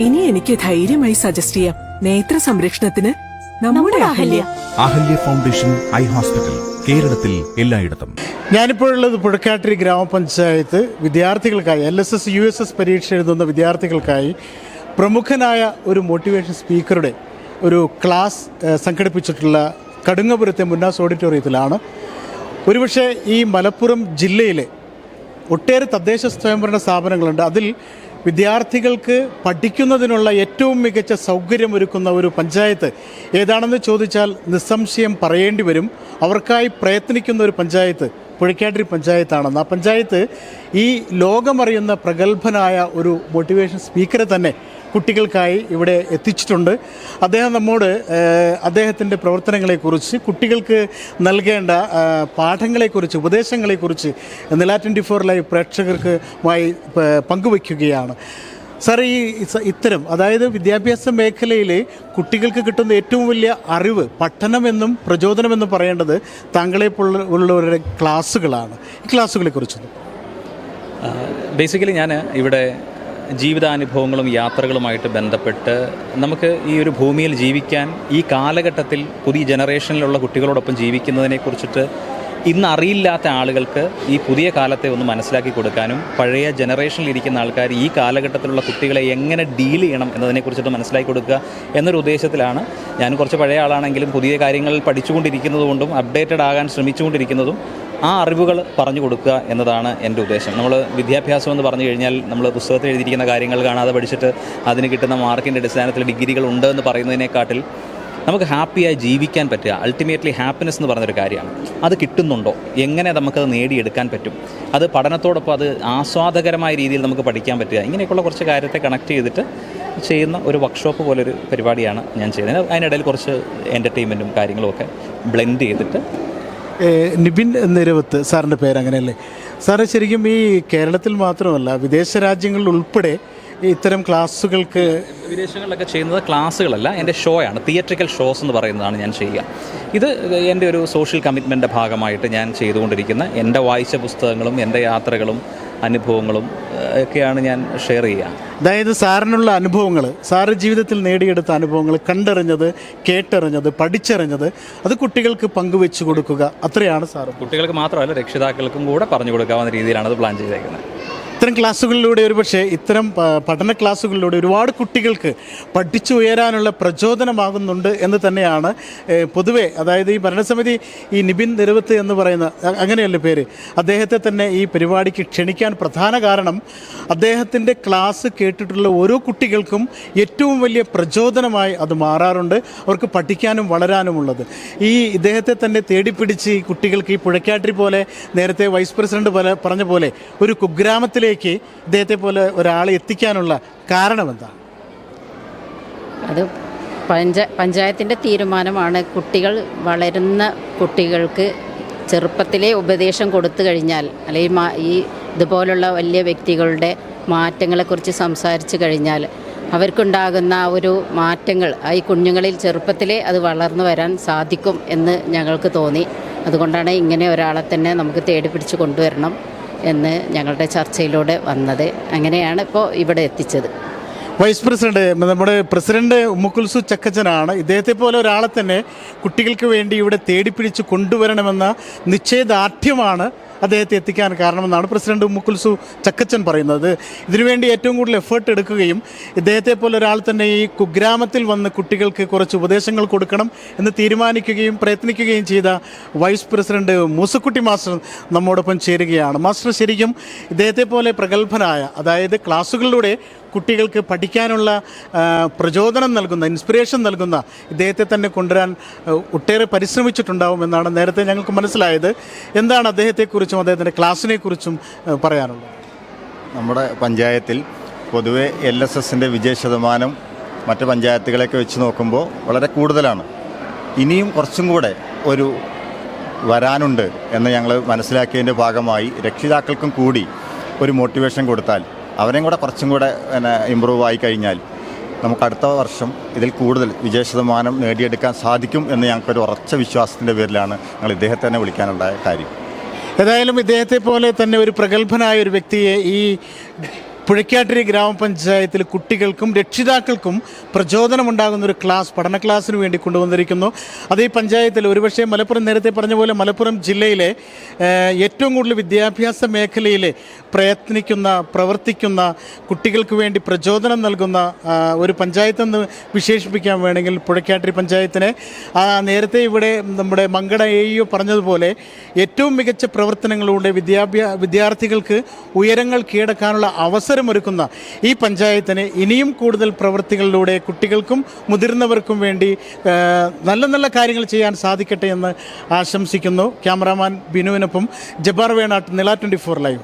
ഇനി എനിക്ക് ധൈര്യമായി സജസ്റ്റ് ചെയ്യാം. നേത്ര സംരക്ഷണത്തിന് നമ്മുടെ Ahalya. Ahalya. Foundation eye hospital കേരളത്തിൽ എല്ലായിടത്തും. ഞാനിപ്പോഴുള്ളത് പുഴക്കാട്ടിരി ഗ്രാമപഞ്ചായത്ത് വിദ്യാർത്ഥികൾക്കായി L S S U S S പരീക്ഷ എഴുതുന്ന വിദ്യാർത്ഥികൾക്കായി പ്രമുഖനായ ഒരു മോട്ടിവേഷൻ സ്പീക്കറുടെ ഒരു ക്ലാസ് സംഘടിപ്പിച്ചിട്ടുള്ള കടുങ്ങപുരത്തെ മുന്നാസ് ഓഡിറ്റോറിയത്തിലാണ് ഒരുപക്ഷെ ഈ മലപ്പുറം ജില്ലയിലെ ഒട്ടേറെ തദ്ദേശ സ്വയംഭരണ സ്ഥാപനങ്ങളുണ്ട്. അതിൽ വിദ്യാർത്ഥികൾക്ക് പഠിക്കുന്നതിനുള്ള ഏറ്റവും മികച്ച സൗകര്യം ഒരുക്കുന്ന ഒരു പഞ്ചായത്ത് ഏതാണെന്ന് ചോദിച്ചാൽ നിസ്സംശയം പറയേണ്ടി വരും. അവർക്കായി പ്രയത്നിക്കുന്ന ഒരു പഞ്ചായത്ത് പുഴക്കാട്ടിരി പഞ്ചായത്താണെന്ന്. ആ പഞ്ചായത്ത് ഈ ലോകമറിയുന്ന പ്രഗത്ഭനായ ഒരു മോട്ടിവേഷൻ സ്പീക്കറെ തന്നെ കുട്ടികൾക്കായി ഇവിടെ എത്തിച്ചിട്ടുണ്ട്. അദ്ദേഹം നമ്മോട് അദ്ദേഹത്തിന്റെ പ്രവർത്തനങ്ങളെക്കുറിച്ച് കുട്ടികൾക്ക് നൽകേണ്ട പാഠങ്ങളെക്കുറിച്ച് ഉപദേശങ്ങളെക്കുറിച്ച് നില ട്വന്റി ഫോർ ലൈവ് പ്രേക്ഷകർക്കുമായി പങ്കുവയ്ക്കുകയാണ്. സാർ ഈ ഇത്തരം അതായത് വിദ്യാഭ്യാസ മേഖലയിൽ കുട്ടികൾക്ക് കിട്ടുന്ന ഏറ്റവും വലിയ അറിവ് പഠനമെന്നും പ്രചോദനമെന്നും പറയേണ്ടത് താങ്കളെ ഉള്ളവരുടെ ക്ലാസ്സുകളാണ്. ഈ ക്ലാസ്സുകളെ കുറിച്ചൊന്നും ബേസിക്കലി ഞാൻ ഇവിടെ ജീവിതാനുഭവങ്ങളും യാത്രകളുമായിട്ട് ബന്ധപ്പെട്ട് നമുക്ക് ഈ ഒരു ഭൂമിയിൽ ജീവിക്കാൻ ഈ കാലഘട്ടത്തിൽ പുതിയ ജനറേഷനിലുള്ള കുട്ടികളോടൊപ്പം ജീവിക്കുന്നതിനെ കുറിച്ചിട്ട് ഇന്ന് അറിയില്ലാത്ത ആളുകൾക്ക് ഈ പുതിയ കാലത്തെ ഒന്ന് മനസ്സിലാക്കി കൊടുക്കാനും പഴയ ജനറേഷനിൽ ഇരിക്കുന്ന ആൾക്കാർ ഈ കാലഘട്ടത്തിലുള്ള കുട്ടികളെ എങ്ങനെ ഡീൽ ചെയ്യണം എന്നതിനെ കുറിച്ചിട്ട് മനസ്സിലാക്കി കൊടുക്കുക എന്നൊരു ഉദ്ദേശത്തിലാണ് ഞാൻ കുറച്ച് പഴയ ആളാണെങ്കിലും പുതിയ കാര്യങ്ങൾ പഠിച്ചുകൊണ്ടിരിക്കുന്നതുകൊണ്ടും അപ്ഡേറ്റഡ് ആകാൻ ശ്രമിച്ചുകൊണ്ടിരിക്കുന്നതും ആ അറിവുകൾ പറഞ്ഞു കൊടുക്കുക എന്നതാണ് എന്റെ ഉദ്ദേശം. നമ്മൾ വിദ്യാഭ്യാസം എന്ന് പറഞ്ഞു കഴിഞ്ഞാൽ നമ്മൾ പുസ്തകത്തിൽ എഴുതിയിരിക്കുന്ന കാര്യങ്ങൾ കാണാതെ പഠിച്ചിട്ട് അതിന് കിട്ടുന്ന മാർക്കിന്റെ അടിസ്ഥാനത്തിൽ ഡിഗ്രികൾ ഉണ്ട് എന്ന് പറയുന്നതിനെക്കാട്ടിൽ നമുക്ക് ഹാപ്പിയായി ജീവിക്കാൻ പറ്റുക. അൾട്ടിമേറ്റ്ലി ഹാപ്പിനെസ് എന്ന് പറഞ്ഞൊരു കാര്യമാണ്. അത് കിട്ടുന്നുണ്ടോ? എങ്ങനെ നമുക്കത് നേടിയെടുക്കാൻ പറ്റും? അത് പഠനത്തോടൊപ്പം അത് ആസ്വാദകരമായ രീതിയിൽ നമുക്ക് പഠിക്കാൻ പറ്റുക. ഇങ്ങനെയൊക്കെയുള്ള കുറച്ച് കാര്യത്തെ കണക്ട് ചെയ്തിട്ട് ചെയ്യുന്ന ഒരു വർക്ക്ഷോപ്പ് പോലൊരു പരിപാടിയാണ് ഞാൻ ചെയ്യുന്നത്. അതിനിടയിൽ കുറച്ച് എന്റർടൈൻമെന്റും കാര്യങ്ങളും ഒക്കെ ബ്ലെൻഡ് ചെയ്തിട്ട് നിബിൻ നിരവത്ത് സാറിന്റെ പേര് അങ്ങനെയല്ലേ സാറ് ശരിക്കും ഈ കേരളത്തിൽ മാത്രമല്ല വിദേശ രാജ്യങ്ങളിൽ ഉൾപ്പെടെ ഇത്തരം ക്ലാസ്സുകൾക്ക് വിദേശങ്ങളിലൊക്കെ ചെയ്യുന്നത് ക്ലാസ്സുകളല്ല എന്റെ ഷോ ആണ് തിയേറ്ററിക്കൽ ഷോസ് എന്ന് പറയുന്നതാണ് ഞാൻ ചെയ്യുക. ഇത് എന്റെ ഒരു സോഷ്യൽ കമ്മിറ്റ്മെന്റിന്റെ ഭാഗമായിട്ട് ഞാൻ ചെയ്തുകൊണ്ടിരിക്കുന്ന എന്റെ വായിച്ച പുസ്തകങ്ങളും എന്റെ യാത്രകളും അനുഭവങ്ങളും ഒക്കെയാണ് ഞാൻ ഷെയർ ചെയ്യുക. അതായത് സാറിനുള്ള അനുഭവങ്ങൾ സാറ് ജീവിതത്തിൽ നേടിയെടുത്ത അനുഭവങ്ങൾ കണ്ടറിഞ്ഞത് കേട്ടറിഞ്ഞത് പഠിച്ചറിഞ്ഞത് അത് കുട്ടികൾക്ക് പങ്കുവെച്ചു കൊടുക്കുക അത്രയാണ് സാർ കുട്ടികൾക്ക് മാത്രമല്ല രക്ഷിതാക്കൾക്കും കൂടെ പറഞ്ഞു കൊടുക്കാവുന്ന രീതിയിലാണ് അത് പ്ലാൻ ചെയ്തേക്കുന്നത്. ഇത്തരം ക്ലാസ്സുകളിലൂടെ ഒരുപക്ഷെ ഇത്തരം പഠന ക്ലാസ്സുകളിലൂടെ ഒരുപാട് കുട്ടികൾക്ക് പഠിച്ചു ഉയരാനുള്ള പ്രചോദനമാകുന്നുണ്ട് എന്ന് തന്നെയാണ് പൊതുവെ അതായത് ഈ ഭരണസമിതി ഈ നിബിൻ നിരവത്ത് എന്ന് പറയുന്ന അങ്ങനെയല്ലേ പേര്? അദ്ദേഹത്തെ തന്നെ ഈ പരിപാടിക്ക് ക്ഷണിക്കാൻ പ്രധാന കാരണം അദ്ദേഹത്തിന്റെ ക്ലാസ് കേട്ടിട്ടുള്ള ഓരോ കുട്ടികൾക്കും ഏറ്റവും വലിയ പ്രചോദനമായി അത് മാറാറുണ്ട്. അവർക്ക് പഠിക്കാനും വളരാനുമുള്ളത്. ഈ ഇദ്ദേഹത്തെ തന്നെ തേടിപ്പിടിച്ച് ഈ കുട്ടികൾക്ക് ഈ പുഴക്കാട്ടിരി പോലെ നേരത്തെ വൈസ് പ്രസിഡന്റ് പോലെ പറഞ്ഞ പോലെ ഒരു കുഗ്രാമത്തിലേക്ക് ഇദ്ദേഹത്തെ പോലെ ഒരാളെ എത്തിക്കാനുള്ള കാരണം എന്താണ് അത് പഞ്ച പഞ്ചായത്തിന്റെ തീരുമാനമാണ്. കുട്ടികൾ വളരുന്ന കുട്ടികൾക്ക് ചെറുപ്പത്തിലെ ഉപദേശം കൊടുത്തു കഴിഞ്ഞാൽ അല്ലെങ്കിൽ മാ- ഈ ഇതുപോലുള്ള വലിയ വ്യക്തികളുടെ മാറ്റങ്ങളെക്കുറിച്ച് സംസാരിച്ചു കഴിഞ്ഞാൽ അവർക്കുണ്ടാകുന്ന ആ ഒരു മാറ്റങ്ങൾ ആ ഈ കുഞ്ഞുങ്ങളിൽ ചെറുപ്പത്തിലെ അത് വളർന്നു വരാൻ സാധിക്കും എന്ന് ഞങ്ങൾക്ക് തോന്നി. അതുകൊണ്ടാണ് ഇങ്ങനെ ഒരാളെ തന്നെ നമുക്ക് തേടി പിടിച്ച് കൊണ്ടുവരണം. എന്ന് ഞങ്ങളുടെ ചർച്ചയിലൂടെ വന്നത്. അങ്ങനെയാണ് ഇപ്പോൾ ഇവിടെ എത്തിച്ചത്. വൈസ് പ്രസിഡന്റ് നമ്മുടെ പ്രസിഡന്റ് ഉമ്മുക്കുൽസു ചക്കച്ചനാണ്. ഇദ്ദേഹത്തെ പോലെ ഒരാളെ തന്നെ കുട്ടികൾക്ക് വേണ്ടി ഇവിടെ തേടിപ്പിടിച്ച് കൊണ്ടുവരണമെന്ന നിശ്ചയദാർഢ്യമാണ് അദ്ദേഹത്തെ എത്തിക്കാൻ കാരണമെന്നാണ് പ്രസിഡന്റ് മുക്കുൽസു ചക്കച്ചൻ പറയുന്നത്. ഇതിനുവേണ്ടി ഏറ്റവും കൂടുതൽ എഫേർട്ട് എടുക്കുകയും ഇദ്ദേഹത്തെ പോലെ ഒരാൾ തന്നെ ഈ കുഗ്രാമത്തിൽ വന്ന് കുട്ടികൾക്ക് കുറച്ച് ഉപദേശങ്ങൾ കൊടുക്കണം എന്ന് തീരുമാനിക്കുകയും പ്രയത്നിക്കുകയും ചെയ്ത വൈസ് പ്രസിഡന്റ് മൂസക്കുട്ടി മാസ്റ്റർ നമ്മോടൊപ്പം ചേരുകയാണ്. മാസ്റ്റർ ശരിക്കും ഇദ്ദേഹത്തെ പോലെ പ്രഗത്ഭനായ അതായത് ക്ലാസ്സുകളിലൂടെ കുട്ടികൾക്ക് പഠിക്കാനുള്ള പ്രചോദനം നൽകുന്ന ഇൻസ്പിറേഷൻ നൽകുന്ന ഇദ്ദേഹത്തെ തന്നെ കൊണ്ടുവരാൻ ഒട്ടേറെ പരിശ്രമിച്ചിട്ടുണ്ടാവും എന്നാണ് നേരത്തെ ഞങ്ങൾക്ക് മനസ്സിലായത്. എന്താണ് അദ്ദേഹത്തെക്കുറിച്ചും അദ്ദേഹത്തിന്റെ ക്ലാസ്സിനെക്കുറിച്ചും പറയാനുള്ളത്? നമ്മുടെ പഞ്ചായത്തിൽ പൊതുവെ എൽ എസ് എസിന്റെ വിജയ ശതമാനം മറ്റ് പഞ്ചായത്തുകളെയൊക്കെ വെച്ച് നോക്കുമ്പോൾ വളരെ കൂടുതലാണ്. ഇനിയും കുറച്ചും കൂടെ ഒരു വരാനുണ്ട് എന്ന് ഞങ്ങൾ മനസ്സിലാക്കിയതിന്റെ ഭാഗമായി രക്ഷിതാക്കൾക്കും കൂടി ഒരു മോട്ടിവേഷൻ കൊടുത്താൽ അവരെയും കൂടെ കുറച്ചും കൂടെ പിന്നെ ഇമ്പ്രൂവ് ആയി കഴിഞ്ഞാൽ നമുക്ക് അടുത്ത വർഷം ഇതിൽ കൂടുതൽ വിജയ ശതമാനം നേടിയെടുക്കാൻ സാധിക്കും എന്ന് ഞങ്ങൾക്കൊരു ഉറച്ച വിശ്വാസത്തിന്റെ പേരിലാണ് ഞങ്ങൾ ഇദ്ദേഹത്തെ തന്നെ വിളിക്കാനുണ്ടായ കാര്യം. ഏതായാലും ഇദ്ദേഹത്തെ പോലെ തന്നെ ഒരു പ്രഗത്ഭനായ ഒരു വ്യക്തിയെ ഈ പുഴയ്ക്കാട്ടിരി ഗ്രാമപഞ്ചായത്തിൽ കുട്ടികൾക്കും രക്ഷിതാക്കൾക്കും പ്രചോദനമുണ്ടാകുന്ന ഒരു ക്ലാസ് പഠന ക്ലാസ്സിന് വേണ്ടി കൊണ്ടുവന്നിരിക്കുന്നു. അത് ഈ പഞ്ചായത്തിൽ ഒരുപക്ഷെ മലപ്പുറം നേരത്തെ പറഞ്ഞ പോലെ മലപ്പുറം ജില്ലയിലെ ഏറ്റവും കൂടുതൽ വിദ്യാഭ്യാസ മേഖലയിൽ പ്രയത്നിക്കുന്ന പ്രവർത്തിക്കുന്ന കുട്ടികൾക്ക് വേണ്ടി പ്രചോദനം നൽകുന്ന ഒരു പഞ്ചായത്തെന്ന് വിശേഷിപ്പിക്കാൻ വേണമെങ്കിൽ പുഴയ്ക്കാട്ടിരി പഞ്ചായത്തിനെ. നേരത്തെ ഇവിടെ നമ്മുടെ മങ്കട എ ഇഒ പറഞ്ഞതുപോലെ ഏറ്റവും മികച്ച പ്രവർത്തനങ്ങളിലൂടെ വിദ്യാഭ്യാ വിദ്യാർത്ഥികൾക്ക് ഉയരങ്ങൾ കീഴടക്കാനുള്ള അവസരമൊരുക്കുന്ന ഈ പഞ്ചായത്തിന് ഇനിയും കൂടുതൽ പ്രവൃത്തികളിലൂടെ കുട്ടികൾക്കും മുതിർന്നവർക്കും വേണ്ടി നല്ല നല്ല കാര്യങ്ങൾ ചെയ്യാൻ സാധിക്കട്ടെ എന്ന് ആശംസിക്കുന്നു. ക്യാമറാമാൻ ബിനുവിനൊപ്പം ജബാർ വേണാട്ട് നില ട്വന്റി ഫോർ ലൈവ്.